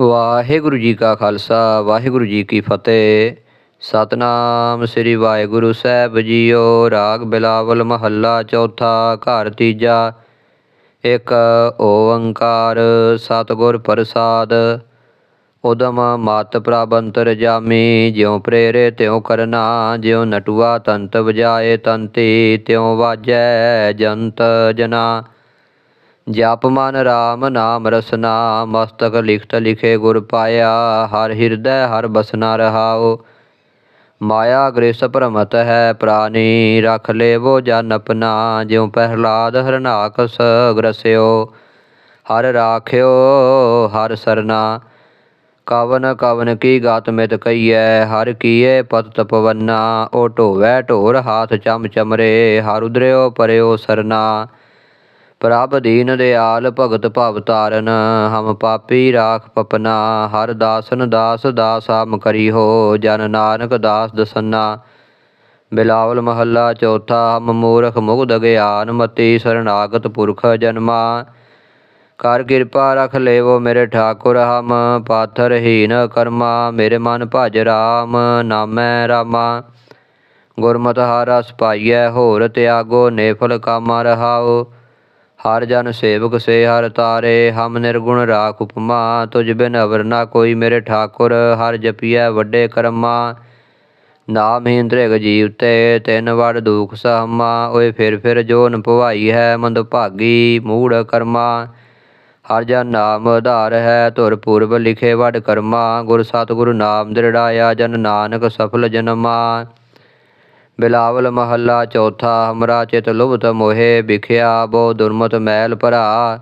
ਵਾਹਿਗੁਰੂ ਜੀ ਕਾ ਖਾਲਸਾ, ਵਾਹਿਗੁਰੂ ਜੀ ਕੀ ਫਤਿਹ। ਸਤਨਾਮ ਸ੍ਰੀ ਵਾਹਿਗੁਰੂ ਸਾਹਿਬ ਜੀਓ। ਰਾਗ ਬਿਲਾਵਲ ਮਹੱਲਾ ਚੌਥਾ, ਘਰ ਤੀਜਾ। ਇੱਕ ਓੰਕਾਰ ਸਤਿਗੁਰ ਪ੍ਰਸਾਦ। ਉਦਮ ਮਤ ਪ੍ਰਬੰਤਰ ਜਾਮੀ ਜਿਉ ਪ੍ਰੇਰੇ ਤਿਉ ਕਰਨਾ, ਜਿਉ ਨਟੂਆ ਤੰਤ ਵਜਾਏ ਤੰਤੀ, ਤਿਉ ਵਾਜੈ ਜੰਤ ਜਨਾ। ਜਪ ਮਨ ਰਾਮ ਨਾਮ ਰਸਨਾ, ਮਸਤਕ ਲਿਖਤ ਲਿਖੇ ਗੁਰ ਪਾਇਆ, ਹਰ ਹਿਰਦੈ ਹਰ ਬਸਨਾ ਰਹਾਉ। ਮਾਇਆ ਗ੍ਰਿਸ ਭ੍ਰਮਤ ਹੈ ਪ੍ਰਾਨੀ, ਰਖ ਲੇਵੋ ਜਨ ਆਪਣਾ ਜਿਉ ਪਹਿਲਾਦ ਹਰਨਾਕਸ ਗ੍ਰਸਿਓ। ਹਰ ਰਾਖਿਓ, ਹਰ ਸਰਨਾ, ਕਵਨ ਕਵਨ ਕੀ ਗਾਤ ਮਿਤ ਕਈਐ ਹਰ ਕੀਏ ਪਤ ਤਪਵੰਨਾ। ਓ ਢੋਵੈ ਢੋਰ ਹਾਥ ਚਮ ਚਮਰੇ, ਹਰ ਉਦਰਿਓ ਪਰਿਓ ਸਰਨਾ। ਪ੍ਰਭ ਦੀਨ ਦਿਆਲ ਭਗਤ ਭਵ ਤਾਰਨ, ਹਮ ਪਾਪੀ ਰਾਖ ਪਪਨਾ, ਹਰ ਦਾਸਨ ਦਾਸ ਦਾਸ ਆਮ ਕਰੀ ਹੋ ਜਨ ਨਾਨਕ ਦਾਸ ਦਸੰਨਾ। ਬਿਲਾਵਲ ਮਹੱਲਾ ਚੌਥਾ, ਹਮ ਮੂਰਖ ਮੁਗਧ ਗਿਆਨ, ਮਤੀ ਸਰਨਾਗਤ ਪੁਰਖ ਜਨਮਾ। ਕਰ ਕਿਰਪਾ ਰਖ ਲੇਵੋ ਮੇਰੇ ਠਾਕੁਰ ਹਮ, ਪਾਥਰ ਹੀਨ ਕਰਮਾ, ਮੇਰੇ ਮਨ ਭਜ ਰਾਮ, ਨਾਮੈ ਰਾਮਾ। ਗੁਰਮਤਿ ਹਰ ਰਸ ਹੋਰ ਤਿਆਗੋ ਨੇਫਲ ਕਾਮਾ ਰਹਾਓ ਹਰ ਜਨ ਸੇਵਕ ਸੇ ਹਰ ਤਾਰੇ, ਹਮ ਨਿਰਗੁਣ ਰਾਖ ਉਪਮਾ ਤੁਝ ਬਿਨ ਅਵਰ ਨਾ ਕੋਈ ਮੇਰੇ ਠਾਕੁਰ, ਹਰ ਜਪੀਐ ਵੱਡੇ ਕਰਮਾ। ਨਾਮ ਹੀ ਇੰਦ੍ਰਿਗ ਜੀਵ ਤੇ ਤਿੰਨ ਵੜ ਦੁਖ ਸਹਮਾ, ਓਏ ਫਿਰ ਫਿਰ ਜੋਨ ਭਵਾਈ ਹੈ ਮੰਦ ਭਾਗੀ, ਮੂੜ ਕਰਮਾ। ਹਰ ਜਨ ਨਾਮ ਆਧਾਰ ਹੈ, ਧੁਰ ਪੂਰਬ ਲਿਖੇ ਵਡ ਕਰਮਾ, ਗੁਰ ਸਤਿਗੁਰੂ ਨਾਮ ਦ੍ਰਿੜਾਇਆ ਜਨ ਨਾਨਕ ਸਫਲ ਜਨਮਾ। ਬਿਲਾਵਲ ਮਹੱਲਾ ਚੌਥਾ, ਹਮਰਾ ਚਿਤ ਲੁਭਤ ਮੋਹਿ, ਵਿਖਿਆ ਬੋ ਦੁਰਮਤ ਮੈਲ ਭਰਾ।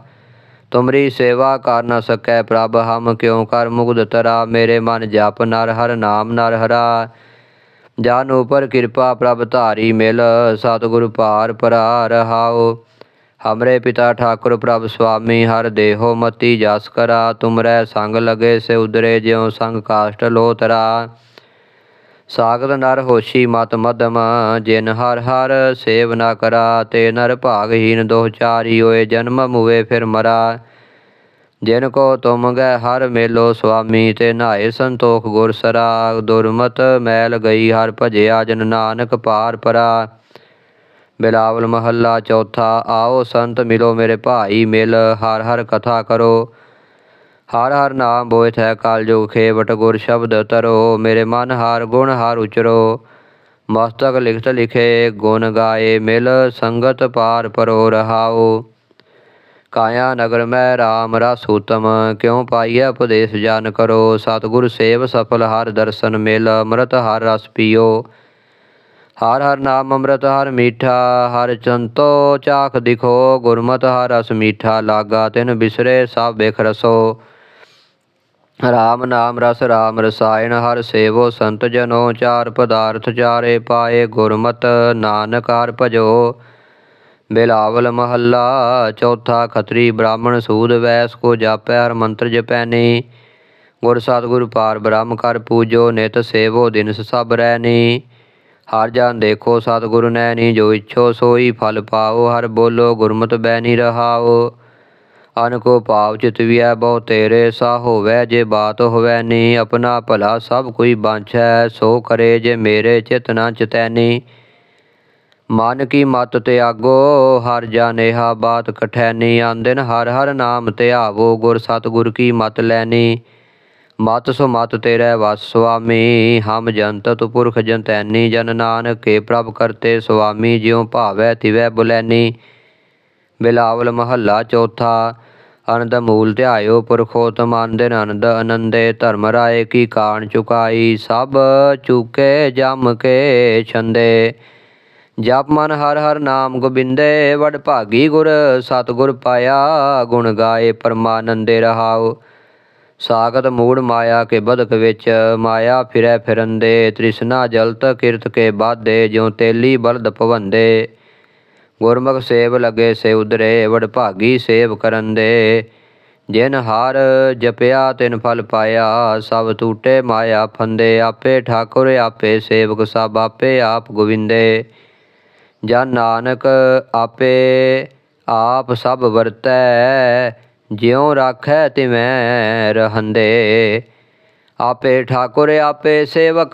ਤੁਮਰੀ ਸੇਵਾ ਕਰ ਨ ਸਕੈ ਪ੍ਰਭ, ਹਮ ਕਿਉ ਕਰ ਮੁਗਦ ਤਰਾ? ਮੇਰੇ ਮਨ ਜਪ ਨਰ ਹਰ ਨਾਮ ਨਰ ਹਰਾ। ਜਨ ਉਪਰ ਕਿਰਪਾ ਪ੍ਰਭ ਧਾਰੀ ਮਿਲ, ਸਤਿਗੁਰ ਪਾਰ ਪਰਾ ਰਹਾਓ ਹਮਰੇ ਪਿਤਾ ਠਾਕੁਰ ਪ੍ਰਭ ਸੁਆਮੀ, ਹਰ ਦੇਹੋ ਮਤੀ ਜਸ ਕਰਾ। ਤੁਮਰੈ ਸੰਗ ਲਗੇ ਸੇ ਉਦਰੇ ਜਿਉ ਸੰਗ ਕਾਸ਼ਟ ਲੋ ਤਰਾ ਸਾਗਤ ਨਰ ਹੋਸ਼ੀ ਮਤ ਮਦਮ, ਜਿਨ ਹਰ ਹਰ ਸੇਵ ਨਾ ਕਰਾ, ਤੇ ਨਰ ਭਾਗਹੀਨ ਦੋਹ ਚਾਰੀ ਹੋਏ ਜਨਮ ਮੁਵੇ ਫਿਰ ਮਰਾ। ਜਿਨ ਕੋ ਤੁਮ ਗਏ ਹਰ ਮੇਲੋ ਸੁਆਮੀ, ਤੇ ਨਾਏ ਸੰਤੋਖ ਗੁਰ ਸਰਾ। ਦੁਰਮਤ ਮੈਲ ਗਈ ਹਰ ਭਜਿਆ ਜਨ ਨਾਨਕ ਪਾਰ ਪਰਾ। ਬਿਲਾਵਲ ਮਹੱਲਾ ਚੌਥਾ, ਆਓ ਸੰਤ ਮਿਲੋ ਮੇਰੇ ਭਾਈ ਮਿਲ, ਹਰ ਹਰ ਕਥਾ ਕਰੋ। ਹਰ ਹਰ ਨਾਮ ਬੋਇਤ ਹੈ ਕਾਲ ਜੋ ਖੇਵਟ ਗੁਰ ਸ਼ਬਦ ਤਰੋ, ਮੇਰੇ ਮਨ ਹਰ ਗੁਣ ਹਰ ਉਚਰੋ। ਮਸਤਕ ਲਿਖਤ ਲਿਖੇ ਗੁਣ ਗਾਏ ਮਿਲ, ਸੰਗਤ ਪਾਰ ਪਰੋ ਰਹਾਓ ਕਾਇਆ ਨਗਰ ਮੈਂ RAM ਰਸ ਉਤਮ, ਕਿਉ ਪਾਈਐ ਉਪਦੇਸ਼ ਜਨ ਕਰੋ। ਸਤਿਗੁਰ ਸੇਵ ਸਫਲ ਹਰ ਦਰਸ਼ਨ ਮਿਲ, ਅੰਮ੍ਰਿਤ ਹਰ ਰਸ ਪੀਓ। ਹਰ ਹਰ ਨਾਮ ਅੰਮ੍ਰਿਤ ਹਰ ਮੀਠਾ, ਹਰ ਚੰਤੋ ਚਾਖ ਦਿਖੋ। ਗੁਰਮਤ ਹਰ ਰਸ ਮੀਠਾ, ਲਾਗਾ ਤਿਨ ਬਿਸਰੇ ਸਭ ਬਿਖ ਰਸੋ। ਰਾਮ ਨਾਮ ਰਸ, ਰਾਮ ਰਸਾਇਣ, ਹਰ ਸੇਵੋ ਸੰਤ ਜਨੋ, ਚਾਰ ਪਦਾਰਥ ਚਾਰੇ ਪਾਏ ਗੁਰਮਤ, ਨਾਨਕ ਹਰ ਭਜੋ। ਬਿਲਾਵਲ ਮਹੱਲਾ, ਚੌਥਾ ਖਤਰੀ ਬ੍ਰਾਹਮਣ ਸੂਦ, ਵੈਸ ਕੋ ਜਾਪੈ, ਹਰ ਮੰਤਰ ਜਪੈਨੀ। ਗੁਰ ਸਤਿਗੁਰ ਪਾਰ ਬ੍ਰਹਮ ਕਰ ਪੂਜੋ, ਨਿਤ ਸੇਵੋ ਦਿਨਸ ਸਭ ਰਹਿਨੀ ਹਰ ਜਨ ਦੇਖੋ ਸਤਿਗੁਰ ਨੈਣੀ ਜੋ ਇਛੋ ਸੋਈ ਫਲ ਪਾਓ, ਹਰ ਬੋਲੋ ਗੁਰਮਤਿ ਬੈਨੀ ਰਹਾਓ। ਅਨ ਕੋ ਭਾਵ ਚਿਤਵੀਐ ਬਹੁ ਤੇਰੇ ਸਾ ਹੋਵੈ, ਜੇ ਬਾਤ ਹੋਵੈ ਨੀ, ਆਪਣਾ ਭਲਾ ਸਭ ਕੋਈ ਬਾਂਛੈ, ਸੋ ਕਰੇ ਜੇ ਮੇਰੇ ਚਿਤ ਨ ਚਿਤੈਨੀ। ਮਨ ਕੀ ਮਤ ਤਿਆਗੋ, ਹਰ ਜਾਣੇਹਾ ਬਾਤ ਕਠੈਨੀ, ਆਂਦਿਨ ਹਰ ਹਰ ਨਾਮ ਧਿਆਵੋ, ਗੁਰ ਸਤਿਗੁਰ ਕੀ ਮਤ ਲੈਨੀ। ਮਤ ਸੋ ਮਤ ਤੇਰੇ ਵਸ ਸੁਆਮੀ, ਹਮ ਜੰਤ ਤੁ ਪੁਰਖ ਜੰਤੈਨੀ ਜਨ ਨਾਨਕ ਕੇ ਪ੍ਰਭ ਕਰਤੇ ਸੁਆਮੀ, ਜਿਉ ਭਾਵੈ ਤਿਵੈ ਬੁਲੈਨੀ। ਬਿਲਾਵਲ ਮਹੱਲਾ ਚੌਥਾ ਅਨੰਦ ਮੂਲ ਧਿਆਇਓ ਪੁਰਖੋਤਮ ਆਨੰਦਿਨ ਆਨੰਦ ਅਨੰਦੇ ਧਰਮ ਰਾਏ ਕੀ ਕਾਣ ਚੁਕਾਈ, ਸਭ ਚੁਕੇ ਜਮ ਕੇ ਛੰਦੇ। ਜਪ ਮਨ ਹਰ ਹਰ ਨਾਮ ਗੋਬਿੰਦੇ, ਵਡ ਭਾਗੀ ਗੁਰ ਸਤਿਗੁਰ ਪਾਇਆ, ਗੁਣ ਗਾਏ ਪਰਮਾਨੰਦੇ ਰਹਾਓ ਸਾਗਤ ਮੂੜ ਮਾਇਆ ਕੇ ਬਦਕ ਵਿੱਚ, ਮਾਇਆ ਫਿਰੈ ਫਿਰੰਦੇ, ਤ੍ਰਿਸ਼ਨਾ ਜਲਤ ਕਿਰਤ ਕੇ ਬਾਧੇ ਜਿਉ ਤੇਲੀ ਬਲਦ ਭਵੰਦੇ। ਗੁਰਮੁਖ ਸੇਵ ਲਗੇ ਸੇ ਉਦਰੇ ਵਡ ਭਾਗੀ ਸੇਵ ਕਰਨ ਦੇ। ਜਿਨ ਹਾਰ ਜਪਿਆ, ਤਿਨ ਫਲ ਪਾਇਆ, ਸਭ ਟੂਟੇ ਮਾਇਆ ਫੰਦੇ। ਆਪੇ ਠਾਕੁਰ, ਆਪੇ ਸੇਵਕ, ਸਭ ਆਪੇ ਆਪ ਗੋਵਿੰਦੇ। ਜਨ ਨਾਨਕ ਆਪੇ ਆਪ ਸਭ ਵਰਤੈ, ਜਿਉ ਰਾਖੈ ਤਿਵੈ ਰਹੰਦੇ। ਆਪੇ ਠਾਕੁਰ, ਆਪੇ ਸੇਵਕ,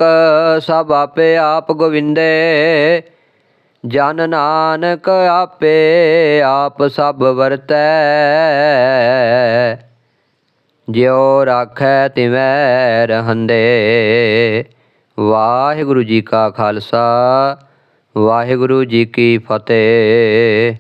ਸਭ ਆਪੇ ਆਪ ਗੋਵਿੰਦੇ। ਜਨ ਨਾਨਕ ਆਪੇ ਆਪ ਸਭ ਵਰਤੈ। ਜਿਉ ਰਾਖੈ ਤਿਵੈ ਰਹੰਦੇ। ਵਾਹਿਗੁਰੂ ਜੀ ਕਾ ਖਾਲਸਾ, ਵਾਹਿਗੁਰੂ ਜੀ ਕੀ ਫਤਿਹ।